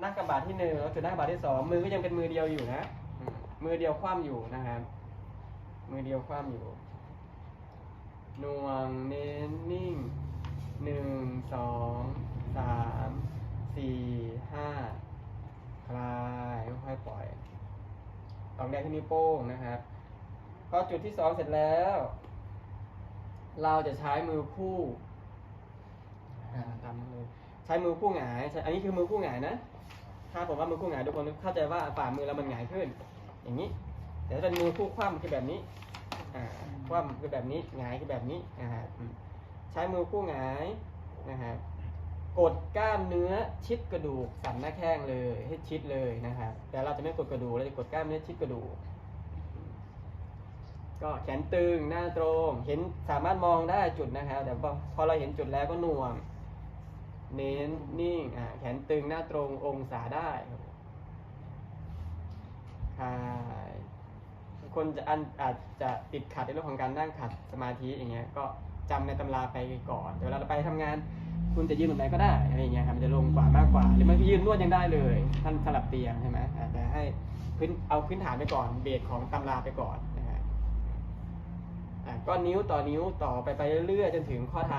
หน้ากระบาดที่หนึ่งแล้วจุดหน้ากระบาดที่สองมือก็ยังเป็นมือเดียวอยู่นะมือเดียวคว่ำอยู่นะครับมือเดียวคว่ำอยู่น่วงเน้นนิ่งหนึ่งสองสามสี่ห้าคลายค่อยปล่อยตองแดงที่นิ้วโป้งนะครับพอจุดที่สองเสร็จแล้ว เราจะใช้มือคู่อ่าตามนั้นเลยใช้มือคู่หงายอันนี้คือมือคู่หงายนะ ถ้าผมว่ามือคู่หงายทุกคนเข้าใจว่าฝ่ามือเรามันหงายขึ้น อย่างนี้ แต่ถ้าเป็นมือคู่คว่ำคือแบบนี้อ่าคว่ำคือแบบนี้หงายคือแบบนี้นะฮะอืมใช้มือคู่หงายนะฮะกดกล้ามเนื้อชิดกระดูกสันหน้าแข้งเลยให้ชิดเลยนะครับแต่เราจะไม่กดกระดูกเราจะกดกล้ามเนื้อชิดกระดูกก็แขนตึงหน้าตรง เห็นสามารถมองได้จุดนะครับแต่พอพอเราเห็นจุดแล้วก็หน่วง เน้นนิ่งอ่าแขนตึงหน้าตรงองศาได้ครับคลายคนจะอันอาจจะติดขัดในเรื่องของการนั่งขัดสมาธิอย่างเงี้ยก็จำในตำราไปก่อนเดี๋ยวเวลาเราไปทำงาน คุณจะยืนแบบไหนก็ได้อะไรอย่างเงี้ยครับมันจะลงกว่ามากกว่า หรือบางทียืนนวดยังได้เลยท่านสลับเตียงใช่ไหมอ่าแต่ให้พื้นเอาพื้นฐานไปก่อนเบสของตำราไปก่อนนะฮะอ่าก็นิ้วต่อนิ้วต่อไปไปเรื่อยๆจนถึงข้อเท้า